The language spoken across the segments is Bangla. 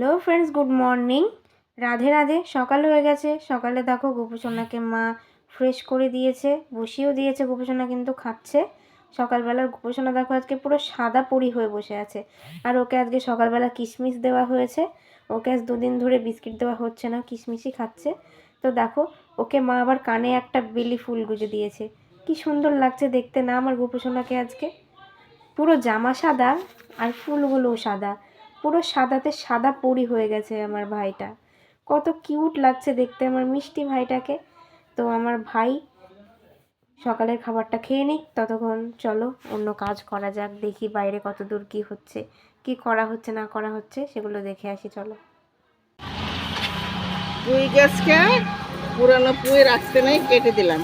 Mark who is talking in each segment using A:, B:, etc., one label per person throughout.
A: Hello friends, good morning. Radhe Radhe, সকাল হয়ে গেছে। সকালে দেখো গোপুসোনাকে মা ফ্রেশ করে দিয়েছে, বসিয়েও দিয়েছে, গোপুসোনা কিন্তু খাচ্ছে। সকালবেলার গোপুসোনা দেখো আজকে পুরো সাদা পরি হয়ে বসে আছে। আর ওকে আজকে সকালবেলা কিশমিশ দেওয়া হয়েছে। ওকে আজ দুদিন ধরে বিস্কিট দেওয়া হচ্ছে না, কিশমিশই খাচ্ছে। তো দেখো, ওকে মা আবার কানে একটা বেলি ফুল গুজে দিয়েছে। কি সুন্দর লাগছে দেখতে না আমার গোপুসোনাকে আজকে। পুরো জামা সাদা আর ফুলগুলোও সাদা। পুরো সাদাতে সাদা পরি হয়ে গেছে আমার ভাইটা। কত কিউট লাগছে দেখতে আমার মিষ্টি ভাইটাকে। তো আমার ভাই সকালের খাবারটা খেয়ে নিক, ততক্ষণ চলো অন্য কাজ করা যাক, দেখি বাইরে কত দূর কী হচ্ছে, কি করা হচ্ছে, না করা হচ্ছে, সেগুলো দেখে আসি, চলো।
B: পুঁই গাছকে পুরানো পুঁই রাখতে নেই, কেটে দিলাম।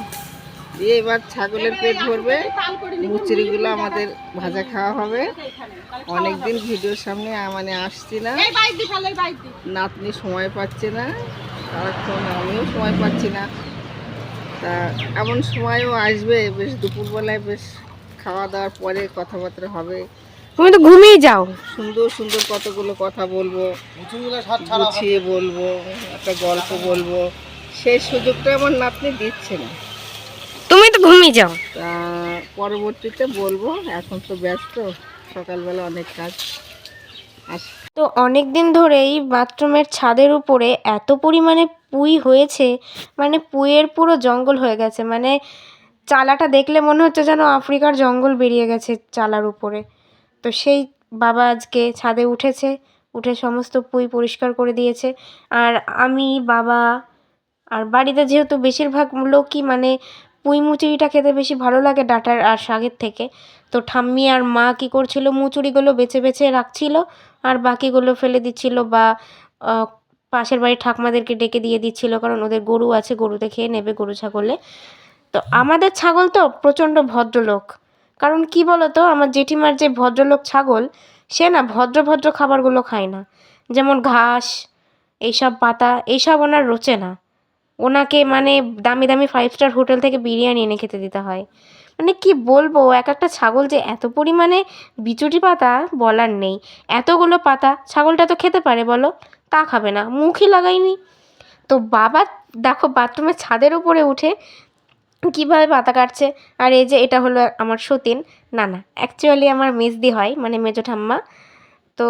B: দিয়ে এবার ছাগলের পেট ভরবে। মুচুরিগুলো আমাদের ভাজা খাওয়া হবে। অনেকদিন ভিডিওর সামনে মানে আসছি না। নাতনি সময় পাচ্ছে না। সারাক্ষণ আমিও সময় পাচ্ছি না। তা এমন সময়ও আসবে। বেশ দুপুরবেলায় বেশ খাওয়া দাওয়ার পরে কথাবার্তা হবে।
A: তুমি তো ঘুমিয়ে যাও।
B: সুন্দর সুন্দর কতগুলো কথা বলব। গুছিয়ে বলব একটা গল্প বলব। সেই সুযোগটা আমার নাতনি দিচ্ছে না।
A: ঘুমিয়ে যাও।
B: তা পরবর্তীতে বলব এখন তো ব্যস্ত সকালবেলা অনেক কাজ।
A: তো অনেক দিন ধরেই বাথরুমের ছাদের উপরে এত পরিমাণে পুই হয়েছে মানে পুইয়ের পুরো জঙ্গল হয়ে গেছে মানে চালাটা দেখলে মনে হচ্ছে যেন আফ্রিকার জঙ্গল বেরিয়ে গেছে চালার উপরে। তো সেই বাবা আজকে ছাদে উঠেছে উঠে সমস্ত পুই পরিষ্কার করে দিয়েছে। আর আমি বাবা আর বাড়িতে যেহেতু বেশিরভাগ লোকই মানে পুঁই মুচুরিটা খেতে বেশি ভালো লাগে ডাটার আর শাকের থেকে। তো ঠাম্মি আর মা কী করছিল? মুচুরিগুলো বেছে বেছে রাখছিল আর বাকিগুলো ফেলে দিচ্ছিল বা পাশের বাড়ির ঠাকমাদেরকে ডেকে দিয়ে দিচ্ছিল কারণ ওদের গরু আছে, গরুতে খেয়ে নেবে গরু ছাগলে। তো আমাদের ছাগল তো প্রচণ্ড ভদ্রলোক। কারণ কি বলো তো আমার জেঠিমার যে ভদ্রলোক ছাগল, সে না ভদ্র ভদ্র খাবারগুলো খায় না। যেমন ঘাস, এইসব পাতা, এইসব ওনার রোচে না। ওনাকে মানে দামি দামি ফাইভ স্টার হোটেল থেকে বিরিয়ানি এনে খেতে দিতে হয়। মানে কি বলব এক একটা ছাগল যে এত পরিমাণে বিচুটি পাতা বলার নেই। এতগুলো পাতা, ছাগলটা তো খেতে পারে বলো, তা খাবে না, মুখই লাগাইনি তো বাবা দেখো বাথরুমের ছাদের উপরে উঠে কীভাবে পাতা কাটছে, আর এই যে এটা হলো আমার সতীন। না না অ্যাকচুয়ালি আমার মেজদি হয় মানে মেজো ঠাম্মা। তো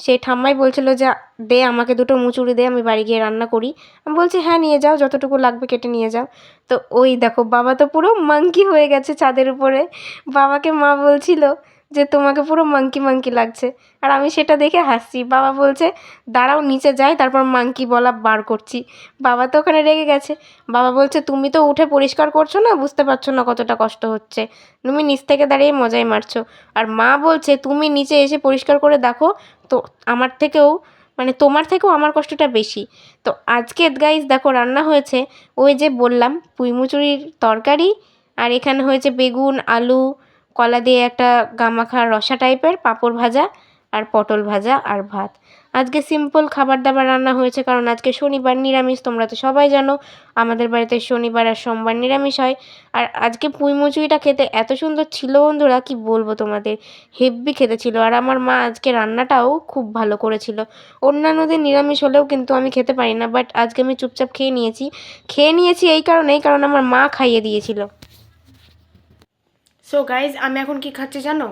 A: সেই ঠাম্মাই বলছিল যে, দে আমাকে দুটো মুচুরি দে, আমি বাড়ি গিয়ে রান্না করি। আমি বলছি হ্যাঁ নিয়ে যাও, যতটুকু লাগবে কেটে নিয়ে যাও। তো ওই দেখো, বাবা তো পুরো মাঙ্কি হয়ে গেছে ছাদের উপরে। বাবাকে মা বলছিল যে তোমাকে পুরো মাংকি মাংকি লাগছে। আর আমি সেটা দেখে হাসছি। বাবা বলছে, দাঁড়াও, নিচে যাই, তারপর মাংকি বলা বার করছি। বাবা তো ওখানে রেগে গেছে। বাবা বলছে, তুমি তো উঠে পরিষ্কার করছ না? বুঝতে পারছ না কতটা কষ্ট হচ্ছে। তুমি নিচ থেকে দাঁড়িয়ে মজাই মারছো। আর মা বলছে, তুমি নিচে এসে পরিষ্কার করে দেখো, তো আমার থেকেও মানে তোমার থেকেও আমার কষ্টটা বেশি। তো আজকে গাইজ দেখো, রান্না হয়েছে ওই যে বললাম, পুঁইমুচুরির তরকারি, আর এখানে হয়েছে বেগুন, আলু কলা দিয়ে একটা গামাখা রসা টাইপের, পাঁপড় ভাজা আর পটল ভাজা আর ভাত। আজকে সিম্পল খাবার দাবার রান্না হয়েছে কারণ আজকে শনিবার নিরামিষ, তোমরা তো সবাই জানো। আমাদের বাড়িতে শনিবার আর সোমবার নিরামিষ হয়। আর আজকে পুঁই মুচুরিটা খেতে এত সুন্দর ছিল বন্ধুরা, কি বলব তোমাদের? হেব্বি খেতে ছিল। আর আমার মা আজকে রান্নাটাও খুব ভালো করেছিল। অন্যান্য দিন নিরামিষ হলেও কিন্তু আমি খেতে পারি না বাট আজকে আমি চুপচাপ খেয়ে নিয়েছি। খেয়ে নিয়েছি এই কারণেই, কারণ আমার মা খাইয়ে দিয়েছিল। সো গাইজ আমি এখন কি খাচ্ছি জানো?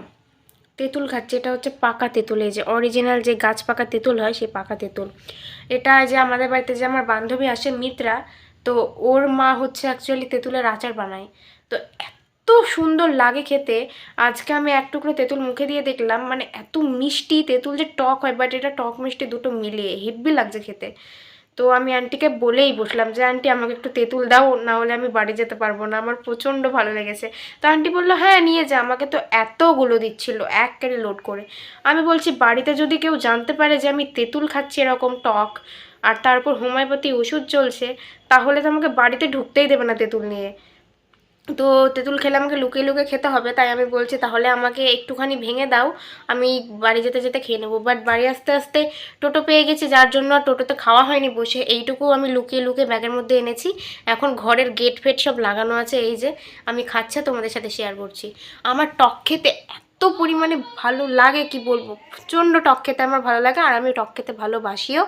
A: তেঁতুল খাচ্ছি। এটা হচ্ছে পাকা তেঁতুল। এই যে অরিজিনাল যে গাছ পাকা তেঁতুল হয়, সেই পাকা তেঁতুল। এটা যে আমাদের বাড়িতে যে আমার বান্ধবী আসে, মিত্রা, তো ওর মা হচ্ছে অ্যাকচুয়ালি তেঁতুলের আচার বানায়। তো এত সুন্দর লাগে খেতে। আজকে আমি এক টুকরো তেঁতুল মুখে দিয়ে দেখলাম মানে এত মিষ্টি তেঁতুল যে টক হয় বাট এটা টক মিষ্টি দুটো মিলিয়ে হেব্বি লাগছে খেতে। তো আমি আন্টিকে বলেই বসলাম যে, আন্টি, আমাকে একটু তেঁতুল দাও না হলে আমি বাড়ি যেতে পারব না। আমার প্রচণ্ড ভালো লেগেছে। তো আন্টি বলল হ্যাঁ নিয়ে যা। আমাকে তো এতগুলো দিচ্ছিল, এক ক্যারি লোড করে। আমি বলছি, বাড়িতে যদি কেউ জানতে পারে যে, আমি তেঁতুল খাচ্ছি এরকম টক, আর তারপর হোমিওপ্যাথি ওষুধ চলছে, তাহলে তো আমাকে বাড়িতে ঢুকতেই দেবে না তেঁতুল নিয়ে। তো তেঁতুল খেলে আমাকে লুকিয়ে লুকিয়ে খেতে হবে, তাই আমি বলছি তাহলে আমাকে একটুখানি ভেঙে দাও, আমি বাড়ি যেতে যেতে খেয়ে নেব। বাট বাড়ি আসতে আসতে টোটো পেয়ে গেছি, যার জন্য টোটোতে খাওয়া হয়নি, বসে এইটুকু আমি লুকিয়ে লুকিয়ে ব্যাগের মধ্যে এনেছি। এখন ঘরের গেট ফেট সব লাগানো আছে, এই যে আমি খাচ্ছে, তোমাদের সাথে শেয়ার করছি। আমার টক খেতে এত পরিমাণে ভালো লাগে, কি বলব? প্রচণ্ড টক খেতে আমার ভালো লাগে, আর আমি টক খেতে ভালোবাসিও।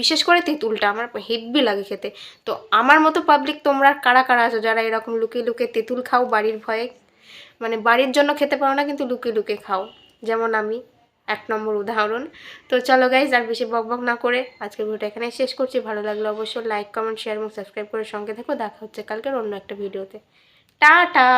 A: বিশেষ করে তেঁতুলটা আমার হেভি লাগে খেতে। তো আমার মতো পাবলিক তোমরা কারা কারা আছো যারা এরকম লুকিয়ে লুকিয়ে তেঁতুল খাও বাড়ির ভয়ে? মানে বাড়ির জন্য খেতে পারো না, কিন্তু লুকিয়ে লুকিয়ে খাও। যেমন আমি, এক নম্বর উদাহরণ। তো চলো গাইজ আর বেশি বক বক না করে আজকের ভিডিওটা এখানে শেষ করছি। ভালো লাগলে অবশ্যই লাইক কমেন্ট শেয়ার এবং সাবস্ক্রাইব করে সঙ্গে থেকো। দেখা হচ্ছে কালকের অন্য একটা ভিডিওতে। টাটা!